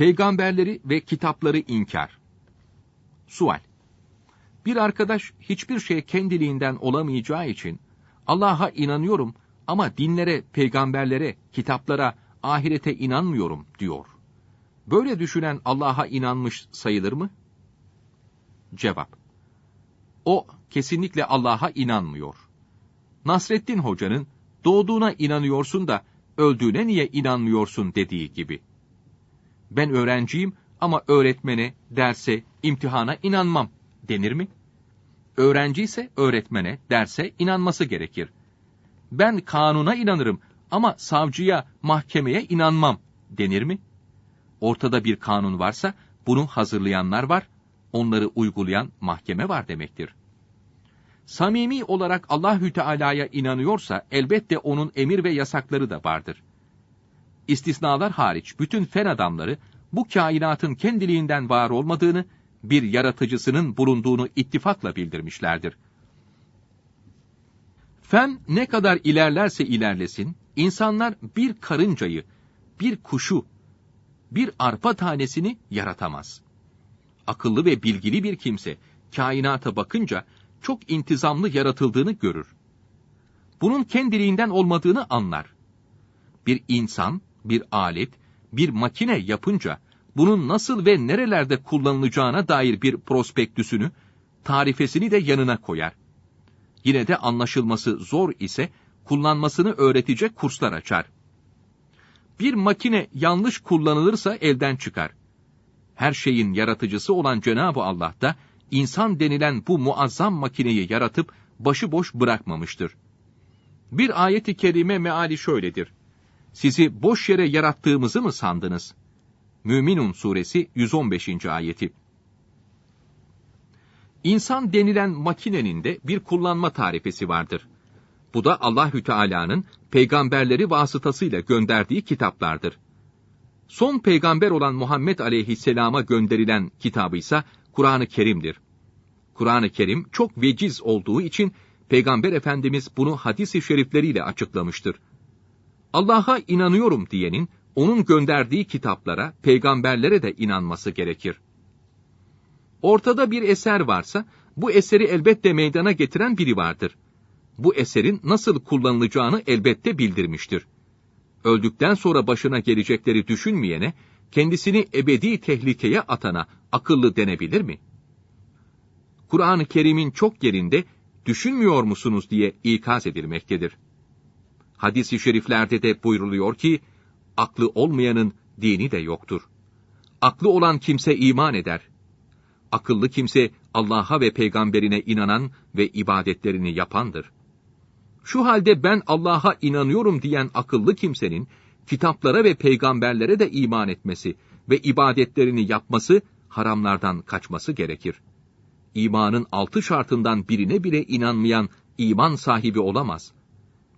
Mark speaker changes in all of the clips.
Speaker 1: Peygamberleri ve kitapları inkar. Sual. Bir arkadaş hiçbir şey kendiliğinden olamayacağı için Allah'a inanıyorum ama dinlere, peygamberlere, kitaplara, ahirete inanmıyorum diyor. Böyle düşünen Allah'a inanmış sayılır mı? Cevap. O kesinlikle Allah'a inanmıyor. Nasreddin Hoca'nın doğduğuna inanıyorsun da öldüğüne niye inanmıyorsun dediği gibi. Ben öğrenciyim ama öğretmene, derse, imtihana inanmam denir mi? Öğrenci ise öğretmene, derse inanması gerekir. Ben kanuna inanırım ama savcıya, mahkemeye inanmam denir mi? Ortada bir kanun varsa bunu hazırlayanlar var, onları uygulayan mahkeme var demektir. Samimi olarak Allahü Teala'ya inanıyorsa elbette onun emir ve yasakları da vardır. İstisnalar hariç bütün fen adamları bu kainatın kendiliğinden var olmadığını, bir yaratıcısının bulunduğunu ittifakla bildirmişlerdir. Fen ne kadar ilerlerse ilerlesin, insanlar bir karıncayı, bir kuşu, bir arpa tanesini yaratamaz. Akıllı ve bilgili bir kimse, kainata bakınca çok intizamlı yaratıldığını görür. Bunun kendiliğinden olmadığını anlar. Bir insan, bir alet, bir makine yapınca, bunun nasıl ve nerelerde kullanılacağına dair bir prospektüsünü, tarifesini de yanına koyar. Yine de anlaşılması zor ise kullanmasını öğretecek kurslar açar. Bir makine yanlış kullanılırsa elden çıkar. Her şeyin yaratıcısı olan Cenab-ı Allah da insan denilen bu muazzam makineyi yaratıp başıboş bırakmamıştır. Bir ayeti kerime meali şöyledir. Sizi boş yere yarattığımızı mı sandınız? Müminun suresi 115. ayeti. İnsan denilen makinenin de bir kullanma tarifesi vardır. Bu da Allahü Teala'nın peygamberleri vasıtasıyla gönderdiği kitaplardır. Son peygamber olan Muhammed aleyhisselama gönderilen kitabı ise Kur'an-ı Kerim'dir. Kur'an-ı Kerim çok veciz olduğu için Peygamber Efendimiz bunu hadis-i şerifleriyle açıklamıştır. Allah'a inanıyorum diyenin onun gönderdiği kitaplara, peygamberlere de inanması gerekir. Ortada bir eser varsa, bu eseri elbette meydana getiren biri vardır. Bu eserin nasıl kullanılacağını elbette bildirmiştir. Öldükten sonra başına gelecekleri düşünmeyene, kendisini ebedi tehlikeye atana akıllı denebilir mi? Kur'an-ı Kerim'in çok yerinde düşünmüyor musunuz diye ikaz edilmektedir. Hadis-i şeriflerde de buyruluyor ki, aklı olmayanın dini de yoktur. Aklı olan kimse iman eder. Akıllı kimse Allah'a ve peygamberine inanan ve ibadetlerini yapandır. Şu halde ben Allah'a inanıyorum diyen akıllı kimsenin kitaplara ve peygamberlere de iman etmesi ve ibadetlerini yapması, haramlardan kaçması gerekir. İmanın altı şartından birine bile inanmayan iman sahibi olamaz.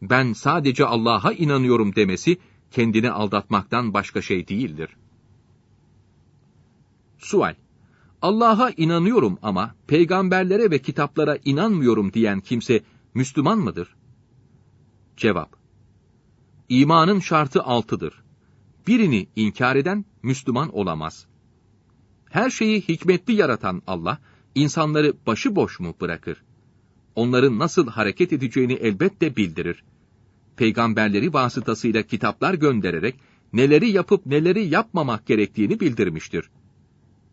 Speaker 1: Ben sadece Allah'a inanıyorum demesi, kendini aldatmaktan başka şey değildir. Sual Allah'a inanıyorum ama peygamberlere ve kitaplara inanmıyorum diyen kimse Müslüman mıdır? Cevap İmanın şartı altıdır. Birini inkar eden Müslüman olamaz. Her şeyi hikmetli yaratan Allah, insanları başıboş mu bırakır? Onların nasıl hareket edeceğini elbette bildirir. Peygamberleri vasıtasıyla kitaplar göndererek neleri yapıp neleri yapmamak gerektiğini bildirmiştir.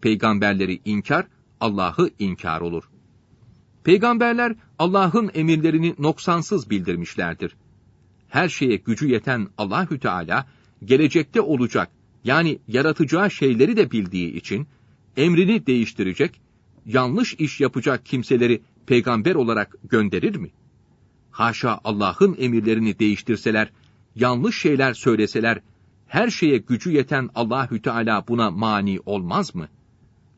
Speaker 1: Peygamberleri inkar, Allah'ı inkar olur. Peygamberler Allah'ın emirlerini noksansız bildirmişlerdir her şeye gücü yeten Allahü Teala gelecekte olacak yani yaratacağı şeyleri de bildiği için emrini değiştirecek, yanlış iş yapacak kimseleri peygamber olarak gönderir mi? Haşa Allah'ın emirlerini değiştirseler, yanlış şeyler söyleseler, her şeye gücü yeten Allahü Teala buna mani olmaz mı?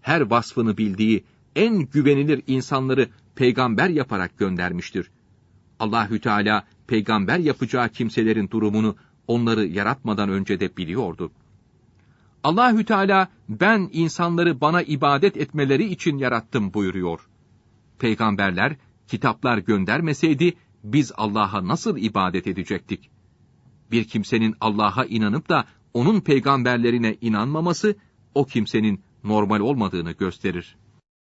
Speaker 1: Her vasfını bildiği en güvenilir insanları peygamber yaparak göndermiştir. Allahü Teala peygamber yapacağı kimselerin durumunu onları yaratmadan önce de biliyordu. Allahü Teala ben insanları bana ibadet etmeleri için yarattım buyuruyor. Peygamberler kitaplar göndermeseydi biz Allah'a nasıl ibadet edecektik? Bir kimsenin Allah'a inanıp da onun peygamberlerine inanmaması o kimsenin normal olmadığını gösterir.